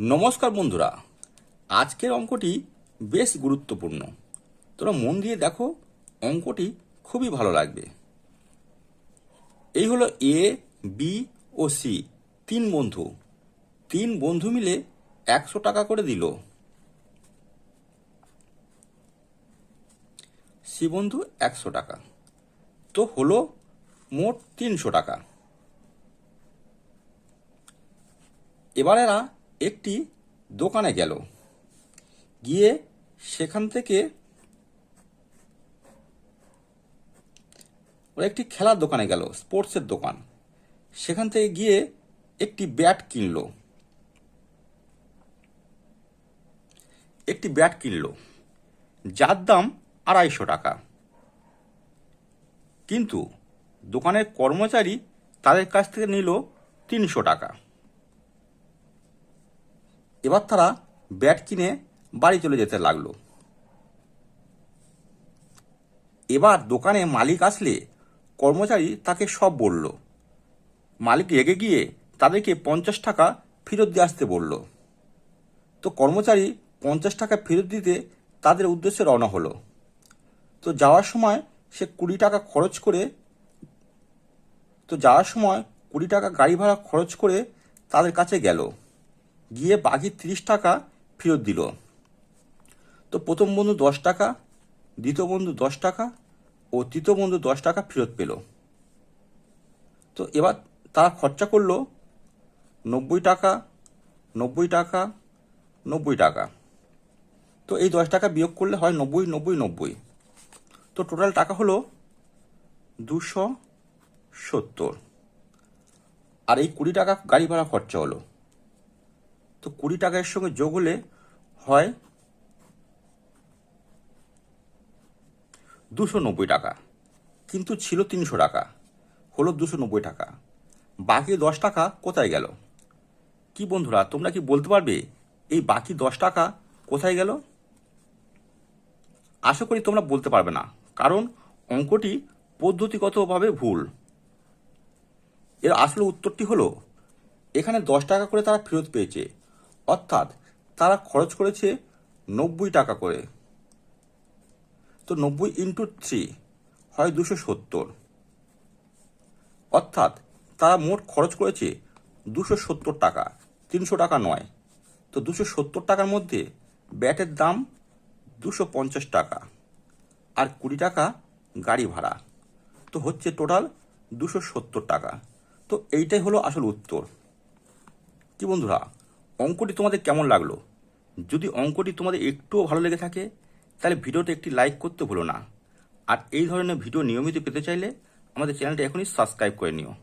নমস্কার বন্ধুরা। আজকের অঙ্কটি বেশ গুরুত্বপূর্ণ। তোরা মন দিয়ে দেখো, অঙ্কটি খুবই ভালো লাগবে। এই হলো এ বি ও সি তিন বন্ধু। তিন বন্ধু মিলে একশো টাকা করে দিল। সি বন্ধু একশো টাকা। তো হলো মোট তিনশো টাকা। এবার এরা একটি দোকানে গেল। গিয়ে সেখান থেকে ওরা একটি খেলার দোকানে গেল, স্পোর্টসের দোকান। সেখান থেকে গিয়ে একটি ব্যাট কিনলো। একটি ব্যাট কিনলো, যার দাম আড়াইশো টাকা। কিন্তু দোকানের কর্মচারী তাদের কাছ থেকে নিল তিনশো টাকা। এবার তারা ব্যাট কিনে বাড়ি চলে যেতে লাগল। এবার দোকানে মালিক আসলে কর্মচারী তাকে সব বলল। মালিক রেগে গিয়ে তাদেরকে পঞ্চাশ টাকা ফেরত দিয়ে আসতে বলল। তো কর্মচারী পঞ্চাশ টাকা ফেরত দিতে তাদের উদ্দেশ্যে রওনা হলো। তো যাওয়ার সময় সে কুড়ি টাকা খরচ করে, তো যাওয়ার সময় কুড়ি টাকা গাড়ি ভাড়া খরচ করে তাদের কাছে গেল। গিয়ে বাকি তিরিশ টাকা ফেরত দিল। তো প্রথম বন্ধু দশ টাকা, দ্বিতীয় বন্ধু দশ টাকা ও তৃতীয় বন্ধু দশ টাকা ফেরত পেল। তো এবার তারা খরচা করল নব্বই টাকা নব্বই টাকা নব্বই টাকা। তো এই দশ টাকা বিয়োগ করলে হয় নব্বই নব্বই নব্বই। তো টোটাল টাকা হলো দুশো সত্তর। আর এই কুড়ি টাকা গাড়ি ভাড়া খরচা হলো। তো কুড়ি টাকার সঙ্গে যোগ হলে হয় দুশো নব্বই টাকা। কিন্তু ছিল তিনশো টাকা। হলো দুশো নব্বই টাকা। বাকি দশ টাকা কোথায় গেল? কি বন্ধুরা, তোমরা কি বলতে পারবে এই বাকি দশ টাকা কোথায় গেল? আশা করি তোমরা বলতে পারবে না, কারণ অঙ্কটি পদ্ধতিগতভাবে ভুল। এর আসলে উত্তরটি হলো, এখানে দশ টাকা করে তারা ফেরত পেয়েছে অর্থাৎ তারা খরচ করেছে নব্বই টাকা করে। তো নব্বই ইন্টু থ্রি হয় দুশো সত্তর। অর্থাৎ তারা মোট খরচ করেছে দুশো সত্তর টাকা, তিনশো টাকা নয়। তো দুশো সত্তর টাকার মধ্যে ব্যাটের দাম দুশো পঞ্চাশ টাকা আর কুড়ি টাকা গাড়ি ভাড়া। তো হচ্ছে টোটাল দুশো সত্তর টাকা। তো এইটাই হলো আসল উত্তর। কি বন্ধুরা? অঙ্কটি তোমাদের কেমন লাগল? যদি অঙ্কটি তোমাদের একটুও ভালো লেগে থাকে, তাহলে ভিডিওতে একটি লাইক করতে ভুলো না। আর এই ধরনের ভিডিও নিয়মিত পেতে চাইলে আমাদের চ্যানেলটা এখনই সাবস্ক্রাইব করে নিও।